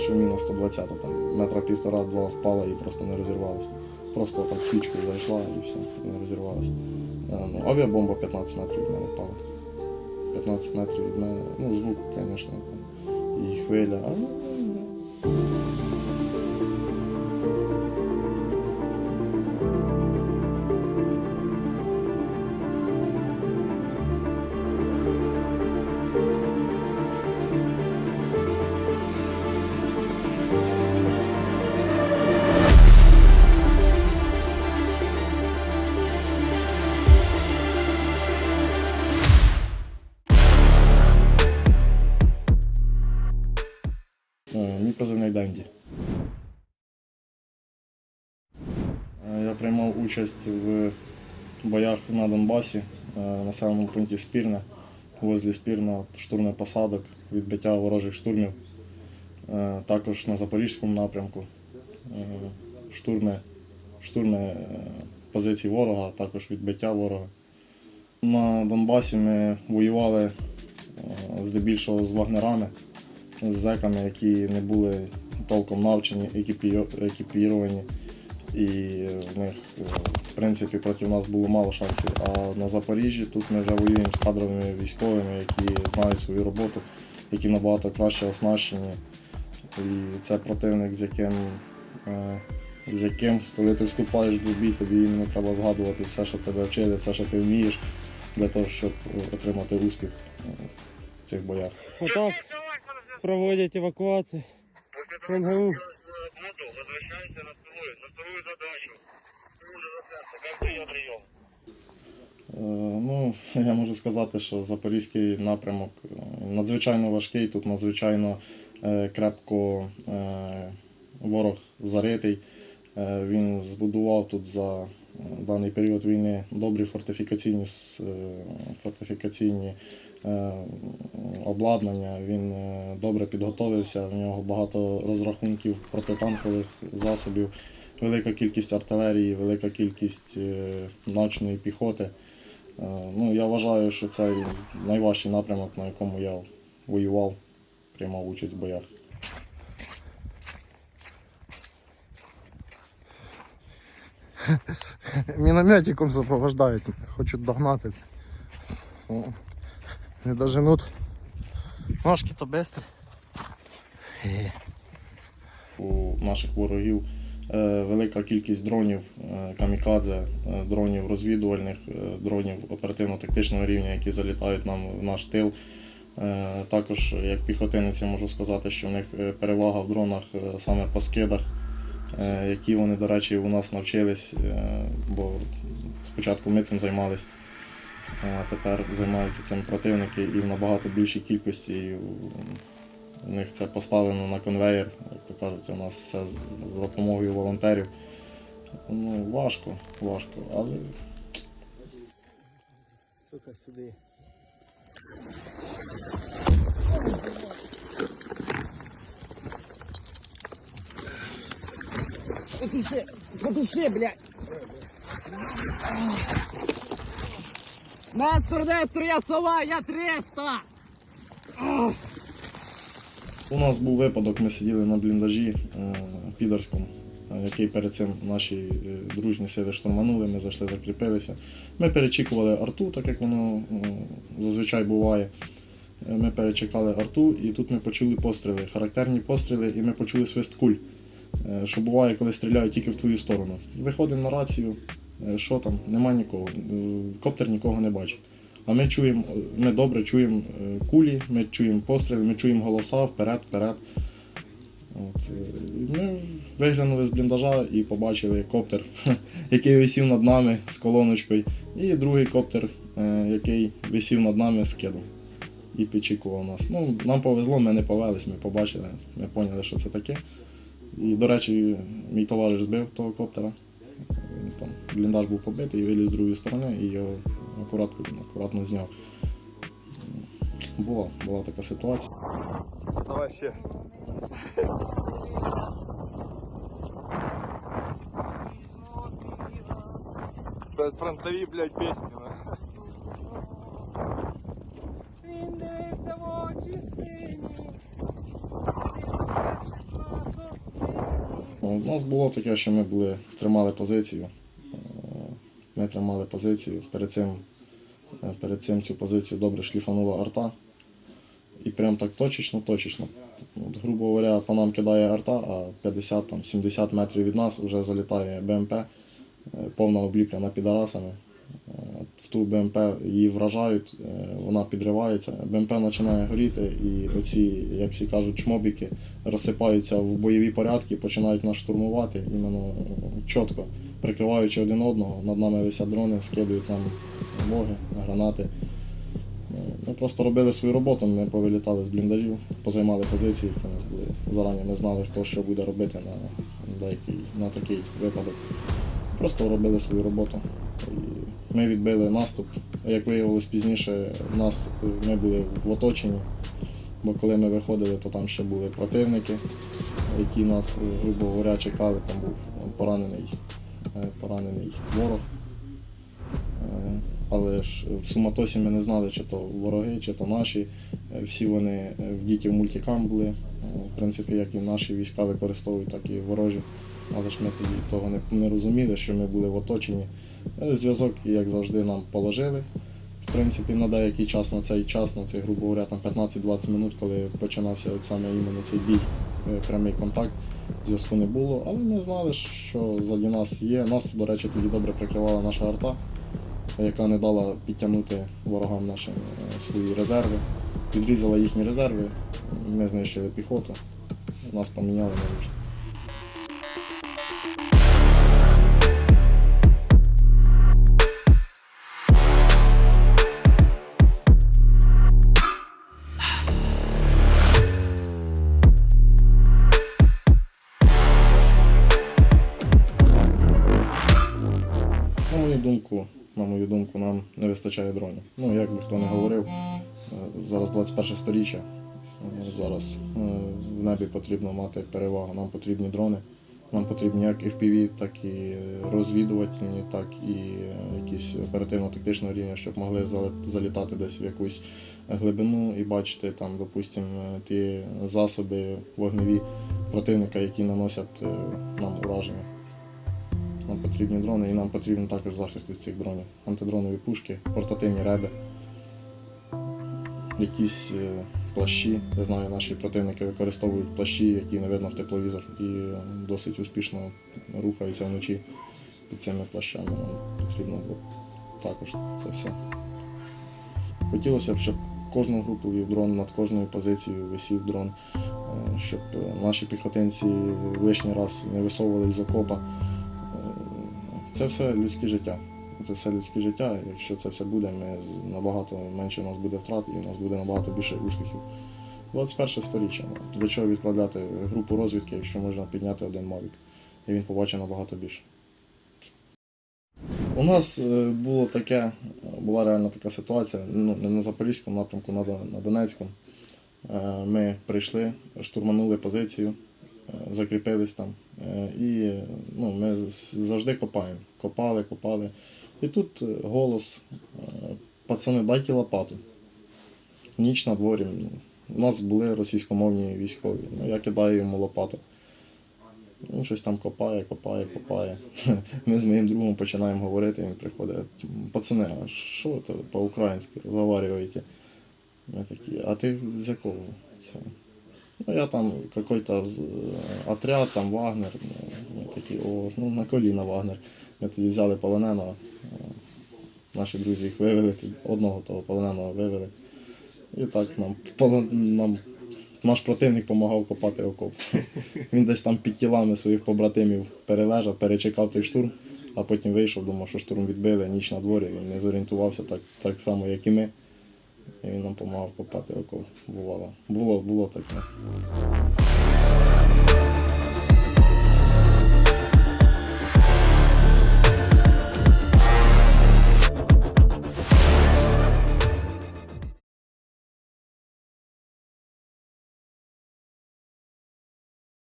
що міна 120 там метра півтора-два впала і просто не розірвалася. Просто так свічкою зайшла і все, не розірвалася. Е, Ну, авіабомба 15 метрів від мене впала. 15 метрів від мене, ну звук, звісно, і хвиля, але участь в боях на Донбасі, е, в населеному пункті Спірне, возле Спірна, штурми посадок, відбиття ворожих штурмів. Е, Також на Запорізькому напрямку е, штурми, штурми позицій ворога, також відбиття ворога. На Донбасі ми воювали здебільшого з вагнерами з зеками, які не були толком навчені, екіпіровані. І в них, е, в принципі, проти нас було мало шансів. А на Запоріжжі тут ми вже воюємо з кадровими військовими, які знають свою роботу, які набагато краще оснащені. І це противник, з яким, е, з яким, коли ти вступаєш в бій, тобі іменно треба згадувати все, що тебе вчили, все, що ти вмієш, для того, щоб отримати успіх е, в цих боях. Отак проводять евакуацію. НГУ. Возвращайся на вторую, Ну, я можу сказати, що запорізький напрямок е, надзвичайно важкий, тут надзвичайно е, крепко е, ворог заритий. Е, Він збудував тут за е, даний період війни добрі фортифікаційні, е, фортифікаційні е, обладнання. Він е, добре підготовився, в нього багато розрахунків протитанкових засобів, велика кількість артилерії, велика кількість е, навченої піхоти. Е, Ну, я вважаю, що це найважчий напрямок, на якому я воював, приймав участь в боях. Мінометиком сопровождають, хочуть догнати. Не доженуть. Ножки то быстро. У наших ворогів велика кількість дронів е, камікадзе, е, дронів розвідувальних, е, дронів оперативно-тактичного рівня, які залітають нам в наш тил. Е, Також як піхотинець я можу сказати, що в них е, перевага в дронах е, саме по скидах, е, які вони, до речі, у нас навчились, е, бо спочатку ми цим займалися. А тепер займаються цим противники і в набагато більшій кількості. У- них це поставлено на конвейер, як то кажуть, у нас все з, допомогою волонтерів. Ну, важко, важко, але Сука, сюди. Потуши, потуши, блядь. Нестор, Нестор, я сова, я 300. У нас був випадок, ми сиділи на бліндажі е, підерському, е, який перед цим наші е, дружні сили штурманули, ми зайшли, закріпилися. Ми перечікували арту, так як воно зазвичай буває. Ми перечекали арту, і тут ми почули постріли, характерні постріли, і ми почули свист куль. Що буває, коли стріляють тільки в твою сторону. Виходимо на рацію, що там, нема нікого. Коптер нікого не бачить. А ми чуємо, ми добре чуємо е, кулі, ми чуємо постріли, ми чуємо голоса вперед, вперед. От, е, і ми виглянули з бліндажа і побачили коптер, який висів над нами з колоночкою, і другий коптер, е, який висів над нами з кидом і підчікував нас. Ну, нам повезло, ми не повелись, ми побачили, ми поняли, що це таке. І, до речі, мій товариш збив того коптера. Він там бліндаж був побитий, виліз з другої сторони і його акуратно, акуратно зняв. Була, була така ситуація. Давай ще. Фронтові, блядь, пісні. Він дивився в очі сині. У нас було таке, що ми були, тримали позицію. Е, Ми тримали позицію. Перед цим, е, перед цим цю позицію добре шліфанула арта. І прям так точечно, точечно. От, грубо говоря, по нам кидає арта, а 50-70 метрів від нас вже залітає БМП, е, повна обліплена підарасами. Е, В ту БМП її вражають, е, вона підривається, БМП починає горіти, і оці, як всі кажуть, чмобіки розсипаються в бойові порядки, починають нас штурмувати іменно е, чітко, прикриваючи один одного. Над нами висять дрони, скидують нам боги, гранати. Ну, Ми просто робили свою роботу, ми повилітали з бліндажів, позаймали позиції, які у нас були. Зарані ми знали, хто що буде робити на, деякий, на такий випадок. Просто робили свою роботу. Ми відбили наступ. Як виявилось пізніше, нас, ми були в оточенні, бо коли ми виходили, то там ще були противники, які нас, е, грубо говоря, чекали. Там був поранений, е, поранений ворог. Е, Але ж в суматосі ми не знали, чи то вороги, чи то наші. Е, Всі вони е, вдіті в мультикам були. Е, В принципі, як і наші війська використовують, так і ворожі. Але ж ми тоді того не, не розуміли, що ми були в оточенні. Е, Зв'язок, як завжди, нам положили. В принципі, на деякий час на цей час, на цей, грубо говоря, там 15-20 минут, коли починався от саме іменно цей бій, е, прямий контакт, зв'язку не було. Але ми знали, що заді нас є. Нас, до речі, тоді добре прикривала наша арта, яка не дала підтягнути ворогам нашим е, свої резерви. Відрізала їхні резерви, ми знищили піхоту, нас поміняли на думку, на мою думку, нам не вистачає дронів. Ну, як би хто не говорив, е, зараз 21 сторіччя. е, Зараз е, в небі потрібно мати перевагу. Нам потрібні дрони. Нам потрібні як FPV, так і розвідувальні, так і якісь оперативно-тактичного рівня, щоб могли залітати десь в якусь глибину і бачити там, допустимо, ті засоби вогневі противника, які наносять нам ураження. Нам потрібні дрони і нам потрібен також захист від цих дронів. Антидронові пушки, портативні реби, якісь е, плащі. Я знаю, наші противники використовують плащі, які не видно в тепловізор, і досить успішно рухаються вночі під цими плащами. Нам потрібно було також це все. Хотілося б, щоб кожну групу вів дрон, над кожною позицією висів дрон, е, щоб е, наші піхотинці лишній раз не висовувались з окопа. Це все людське життя. Це все людське життя. Якщо це все буде, ми набагато менше у нас буде втрат і у нас буде набагато більше успіхів. 21 сторіччя. ну, Для чого відправляти групу розвідки, якщо можна підняти один мавік, і він побачить набагато більше. У нас е, було таке, була реально така ситуація, ну, не на Запорізькому напрямку, на, Дон- Донецькому. Е, Ми прийшли, штурманули позицію, закріпились там. Е, І ну, ми завжди копаємо. Копали, копали. І тут е, голос, е, пацани, дайте лопату. Ніч на дворі. У нас були російськомовні військові. Ну, я кидаю йому лопату. Він щось там копає, копає, копає. Ми з моїм другом починаємо говорити, він приходить. Пацани, а що ви по-українськи розговорюєте? Ми такі, а ти з якого? цього?» Ну, я там какой-то отряд, там Вагнер. Ну, Ми такі, о, ну на коліна Вагнер. Ми тоді взяли полоненого. е, Наші друзі їх вивели, одного того полоненого вивели. І так нам, нам наш противник допомагав копати окоп. Він десь там під тілами своїх побратимів перележав, перечекав той штурм, а потім вийшов, думав, що штурм відбили, ніч на дворі, він не зорієнтувався так, так само, як і ми. І він нам допомагав копати окоп. Бувало. Було, було таке.